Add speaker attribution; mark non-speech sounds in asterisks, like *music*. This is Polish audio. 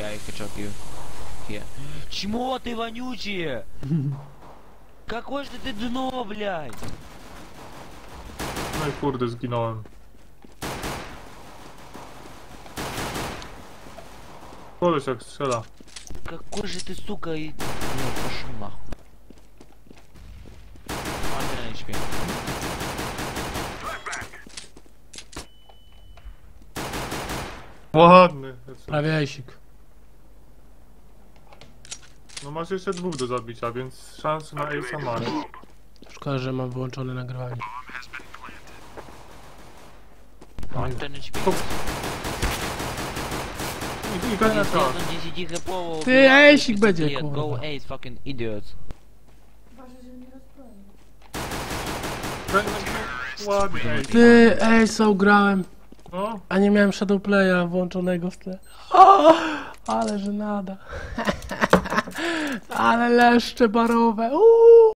Speaker 1: Я could choke you. Чмо ты вонючие? Какое же ты дно, блядь?
Speaker 2: Ну и курды сгинула. Курдусик, сюда.
Speaker 1: Какой же ты, сука, и... Ну, Нет, пошел нахуй. Ладно, HP.
Speaker 2: Ладно.
Speaker 3: Отравящик.
Speaker 2: No masz jeszcze dwóch do zabicia, więc szans na Ace'a mamy.
Speaker 3: Szkoda, że mam wyłączone nagrywanie.
Speaker 1: Anteny ci
Speaker 2: I go na
Speaker 1: to.
Speaker 3: Ty, Ace'ik będzie, kurwa.
Speaker 1: Go Ace, fucking
Speaker 2: idiot. Ładnie.
Speaker 3: Ty, Ace'a ugrałem.
Speaker 2: No.
Speaker 3: A nie miałem Shadowplaya włączonego w tle. Ale że nada. *laughs* ale leszcze barowe. Uuu.